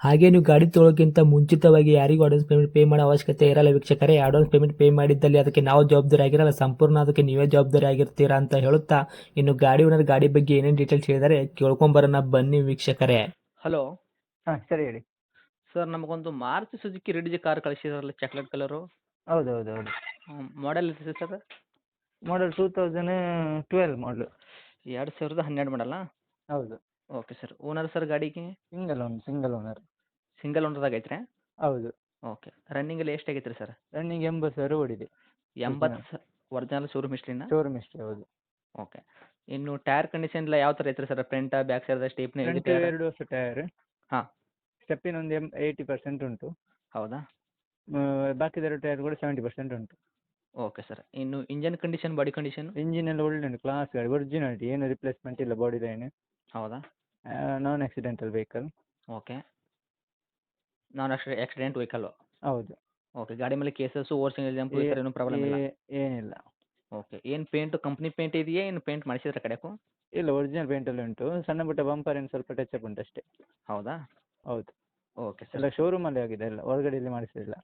ಹಾಗೆ ನೀವು ಗಾಡಿ ತೊಳೋಕ್ಕಿಂತ ಮುಂಚಿತವಾಗಿ ಯಾರಿಗೂ ಅಡ್ವಾನ್ಸ್ ಪೇಮೆಂಟ್ ಪೇ ಮಾಡೋ ಅವಶ್ಯಕತೆ ಇರಲ್ಲ ವೀಕ್ಷಕರೇ. ಅಡ್ವಾನ್ಸ್ ಪೇಮೆಂಟ್ ಪೇ ಮಾಡಿದ್ದಲ್ಲಿ ಅದಕ್ಕೆ ನಾವು ಜವಾಬ್ದಾರಿ ಆಗಿರಲ್ಲ. ಸಂಪೂರ್ಣ ಅದಕ್ಕೆ ನೀವೇ ಜವಾಬ್ದಾರಿ ಆಗಿರ್ತೀರಾ ಅಂತ ಹೇಳುತ್ತಾ ಇನ್ನು ಗಾಡಿ ಓನರ್ ಗಾಡಿ ಬಗ್ಗೆ ಏನೇನು ಡೀಟೇಲ್ಸ್ ಹೇಳಿದರೆ ಕೇಳ್ಕೊಂಬರೋಣ ಬನ್ನಿ ವೀಕ್ಷಕರೇ. ಹಲೋ ಹಾಂ ಸರಿ ಹೇಳಿ. ಸರ್ ನಮಗೊಂದು ಮಾರುತಿ ಸುಜುಕಿ ರೆಡ್ಜಿ ಕಾರ್ ಕಳಿಸಿದ್ರಲ್ಲ ಚಾಕ್ಲೇಟ್ ಕಲರು ಹೌದು ಹೌದು ಹೌದು ಮಾಡೆಲ್ ಇದೆ sir model two thousand twelve model ಎರಡು ಸಾವಿರದ ಹನ್ನೆರಡು ಮಾಡಲ್ಲ ಹೌದು. ಓಕೆ ಸರ್ ಓನರ್ ಸರ್ ಗಾಡಿಗೆ? Single own single owner single ಓನರ್ದಾಗ ಐತ್ರಿ ಹೌದು. ಓಕೆ. ರನ್ನಿಂಗ್ ಅಲ್ಲಿ ಎಷ್ಟು ಆಗೈತ್ರಿ ಸರ್? ರನ್ನಿಂಗ್ ಎಂಬತ್ತು ಸಾವಿರ ಓಡಿದೆ. ಎಂಬತ್ತು ಒರಿಜಿನಲ್ ಶೋರೂಮ್ ಹಿಸ್ಟ್ರಿನ ಶೋರೂಮ್ ಇಷ್ಟೇ ಹೌದು. ಓಕೆ. ಇನ್ನು ಟೈರ್ ಕಂಡೀಷನ್ ಎಲ್ಲ ಯಾವ ಥರ ಐತ್ರಿ sir? Front back side stepney front ಎರಡು ವರ್ಷ ಟೈರ್. ಹಾ. ಸ್ಟೆಪ್ಪಿನ ಒಂದು ಏಯ್ಟಿ ಪರ್ಸೆಂಟ್ ಉಂಟು. ಹೌದಾ? ಬಾಕಿದ ಎರಡು ಟೈರ್ ಕೂಡ ಸೆವೆಂಟಿ ಪರ್ಸೆಂಟ್ ಉಂಟು. Okay sir. ಇನ್ನು engine condition body condition? Engine ಎಲ್ಲ ಒಳ್ಳೆ ಉಂಟು ಕ್ಲಾಸ್ ಗಾಡಿ ಒರಿಜಿನಾಲಿಟಿ ಏನು ರಿಪ್ಲೇಸ್ಮೆಂಟ್ ಇಲ್ಲ ಬಾಡಿ ಲೈನ್ ಹೌದಾ? Non accidental vehicle okay. Non accident vehicle ಹೌದು. ಓಕೆ ಗಾಡಿ ಮೇಲೆ ಕೇಸಸ್ ಓವರ್ಸಿಂಗ್ ಎಕ್ಸಾಂಪಲ್ ಈ ಥರ ಏನೂ ಪ್ರಾಬ್ಲಮ್ ಇಲ್ಲ? ಏ- ಏನಿಲ್ಲ. ಓಕೆ ಏನು ಪೇಂಟು ಕಂಪ್ನಿ ಪೇಂಟ್ ಇದೆಯಾ? ಏನು ಪೇಂಟ್ ಮಾಡಿಸಿದ್ರೆ ಕಡೆಕು ಇಲ್ಲ ಒರಿಜಿನಲ್ ಪೇಂಟಲ್ಲಿ ಉಂಟು. ಸಣ್ಣ ಪುಟ್ಟ ಬಂಪರ್ ಏನು ಸ್ವಲ್ಪ ಟಚ್ ಅಪ್ ಉಂಟು ಅಷ್ಟೇ. ಹೌದಾ? ಹೌದು. Okay sir. ಎಲ್ಲ ಶೋರೂಮಲ್ಲಿ ಆಗಿದೆ ಎಲ್ಲ. ಹೊರಗಡೆಯಲ್ಲಿ ಮಾಡಿಸಿಲ್ಲ.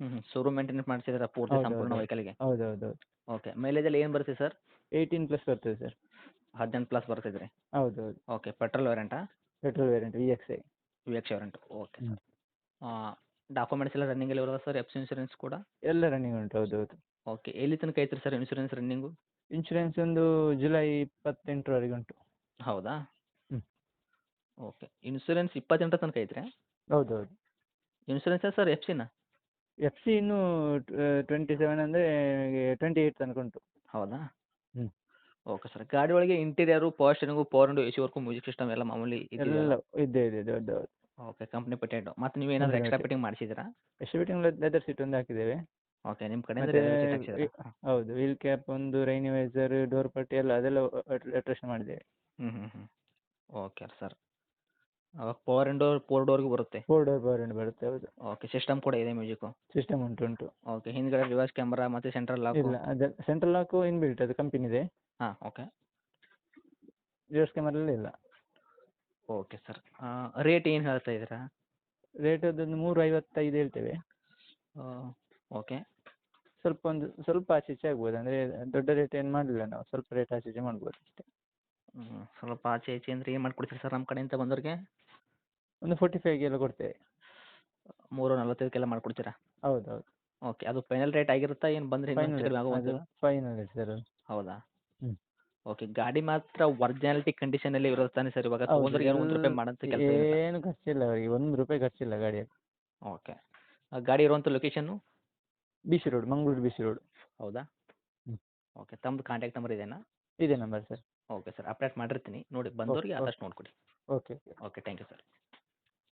ಹ್ಞೂ ಶೋರೂಮ್ ಮೇಂಟೆನೆನ್ಸ್ ಮಾಡಿಸಿದ್ರೆ ಪೂರ್ತಿ ಹೌದು, ಸಂಪೂರ್ಣ ಹೌದು. ವೆಹಿಕಲ್ಗೆ ಹೌದು ಹೌದು. ಹೌದು ಓಕೆ ಮೈಲೇಜಲ್ಲಿ ಏನು ಬರುತ್ತೆ ಸರ್? ಏಯ್ಟೀನ್ ಪ್ಲಸ್ ಬರ್ತದೆ ಸರ್. ಹದಿನೆಂಟು ಪ್ಲಸ್ ಬರ್ತಿದ್ರಿ ಹೌದು ಹೌದು. Okay petrol ವೇರಿಯಂಟಾ petrol variant V X I V X variant okay hmm. Documents ಎಲ್ಲ ರನ್ನಿಂಗಲ್ಲಿ ಅಲ್ಲಿ ಸರ್ ಎಫ್ ಇನ್ಶೂರೆನ್ಸ್ ಕೂಡ? ಎಲ್ಲ ರನ್ನಿಂಗ್ ಉಂಟು ಹೌದು ಹೌದು. ಓಕೆ ಎಲ್ಲಿ ತನಕ ಐತ್ರಿ ಸರ್ ಇನ್ಶೂರೆನ್ಸ್ ರನ್ನಿಂಗು ಇನ್ಶೂರೆನ್ಸ್ ಒಂದು ಜುಲೈ ಇಪ್ಪತ್ತೆಂಟರವರೆಗೆ ಉಂಟು. ಹೌದಾ? ಹ್ಮ್. ಓಕೆ ಇನ್ಶೂರೆನ್ಸ್ ಇಪ್ಪತ್ತೆಂಟರ ತನಕ ಐತ್ರಿ? ಹೌದು ಹೌದು. ಇನ್ಶೂರೆನ್ಸ್ ಸರ್ ಎಫ್ ಸಿನ ಎಫ್ ಸಿ ಇನ್ನು ಟ್ವೆಂಟಿ ಸೆವೆನ್ ಅಂದರೆ ಟ್ವೆಂಟಿ ಏಯ್ಟ್ ತನಕ ಉಂಟು. ಹೌದಾ? ಹ್ಮ್. ಓಕೆ ಸರ್ ಗಾಡಿ ಒಳಗೆ interior power steering power and A C work music system ಎಲ್ಲ ಮಾಮೂಲಿ ಇದೆಯಲ್ಲ ಎಲ್ಲ ಇದೆ ಇದೆ ದೊಡ್ಡ ಹೌದು ಓಕೆ ಕಂಪ್ನಿ ಪೇಟೆಂಟು ಮತ್ತು ನೀವು ಏನಾದರೂ ಎಕ್ಸ್ಟ್ರಾ ಪೇಟಿಂಗ್ ಫಿಟ್ಟಿಂಗ್ ಮಾಡಿಸಿದ್ರಾ? ಎಷ್ಟು ಫಿಟ್ಟಿಂಗ್ ಲೆದರ್ ಸೀಟ್ ಒಂದು ಹಾಕಿದ್ದೇವೆ. ಓಕೆ ನಿಮ್ಮ ಕಡೆ ಹೌದು ವೀಲ್ ಕ್ಯಾಪ್ ಒಂದು ರೈನಿವೈಸರ್ ಡೋರ್ ಪಟ್ಟಿ ಎಲ್ಲ ಅದೆಲ್ಲ ಅಟ್ರೇಷನ್ ಮಾಡಿದ್ದೇವೆ. ಹ್ಞೂ ಹ್ಞೂ ಹ್ಞೂ ಓಕೆ ಸರ್ ಅವಾಗ ಪವರ್ ಡೋರ್ ಫೋರ್ ಡೋರ್ಗೆ ಬರುತ್ತೆ? ಫೋರ್ ಡೋರ್ ಪವರ್ ಬರುತ್ತೆ ಹೌದು. ಓಕೆ ಸಿಸ್ಟಮ್ ಕೂಡ ಇದೆ ಮ್ಯೂಸಿಕ್ ಸಿಸ್ಟಮ್ ಉಂಟು ಉಂಟು. ಓಕೆ ಹಿಂದ್ಗಡೆ ರಿವರ್ಸ್ ಕ್ಯಾಮ್ರಾ ಮತ್ತೆ ಸೆಂಟ್ರಲ್ ಲಾಕ್ ಇಲ್ಲ ಅದೇ ಸೆಂಟ್ರಲ್ ಲಾಕು ಇನ್ಬಿಲ್ಟ್ ಅದು ಕಂಪನಿದೆ ಹಾಂ ಓಕೆ ರಿವರ್ಸ್ ಕ್ಯಾಮ್ರಲ್ಲಿ ಇಲ್ಲ. ಓಕೆ ಸರ್ ರೇಟ್ ಏನು ಹೇಳ್ತಾ ಇದ್ದೀರಾ? ರೇಟ್ ಅದೊಂದು ಮೂರು ಐವತ್ತೈದು ಹೇಳ್ತೇವೆ. ಓಕೆ ಸ್ವಲ್ಪ ಒಂದು ಸ್ವಲ್ಪ ಆಚೆ ಈಚೆ ಆಗ್ಬೋದು. ಅಂದರೆ ದೊಡ್ಡ ರೇಟ್ ಏನು ಮಾಡಲಿಲ್ಲ ನಾವು. ಸ್ವಲ್ಪ ರೇಟ್ ಆಚೆ ಈಚೆ ಮಾಡ್ಬೋದು ಅಷ್ಟೇ. ಹ್ಞೂ ಸ್ವಲ್ಪ ಆಚೆ ಈಚೆ ಅಂದರೆ ಏನು ಮಾಡಿಕೊಡ್ತೀರಿ ಸರ್ ನಮ್ಮ ಕಡೆಯಿಂದ ಬಂದವ್ರಿಗೆ? ಒಂದು ಫೋರ್ಟಿ ಫೈವ್ಗೆಲ್ಲ ಕೊಡ್ತೇವೆ. ಮೂರು ನಲ್ವತ್ತೈದಕ್ಕೆಲ್ಲ ಮಾಡ್ಕೊಡ್ತೀರಾ? ಹೌದು ಹೌದು ಓಕೆ ಅದು ಫೈನಲ್ ರೇಟ್ ಆಗಿರುತ್ತಾ ಏನು ಬಂದರೆ ಫೈನಲ್ ಫೈನಲ್ ಸರ್ ಹೌದಾ. ಓಕೆ ಗಾಡಿ ಮಾತ್ರ ಒರಿಜಿನಾಲಿಟಿ ಕಂಡೀಷನಲ್ಲಿ ಇರೋದು ತಾನೇ ಸರ್ ಇವಾಗ? ಹೌದು, ತೊಗೊಂಡ್ರಿಗೆ ಏನು ಒಂದು ರೂಪಾಯಿ ಮಾಡೋಂಥ ಕೆಲಸ ಏನಿಲ್ಲ ಏನು ಖರ್ಚಿಲ್ಲ ಅವರಿಗೆ ಒಂದು ರೂಪಾಯಿ ಖರ್ಚಿಲ್ಲ ಗಾಡಿಯಲ್ಲಿ ಓಕೆ ಗಾಡಿ ಇರುವಂಥ location B C road Mangaluru B C road ಹೌದಾ? ಹ್ಮ್. ಓಕೆ ತಮ್ಮದು ಕಾಂಟ್ಯಾಕ್ಟ್ ನಂಬರ್ ಇದೆಯಾ ಇದೆ number sir. Okay sir update ಮಾಡಿರ್ತೀನಿ. ನೋಡಿ ಬಂದವರಿಗೆ. ಆದಷ್ಟು ನೋಡ್ಕೊಡಿ. Okay okay. Thank you sir.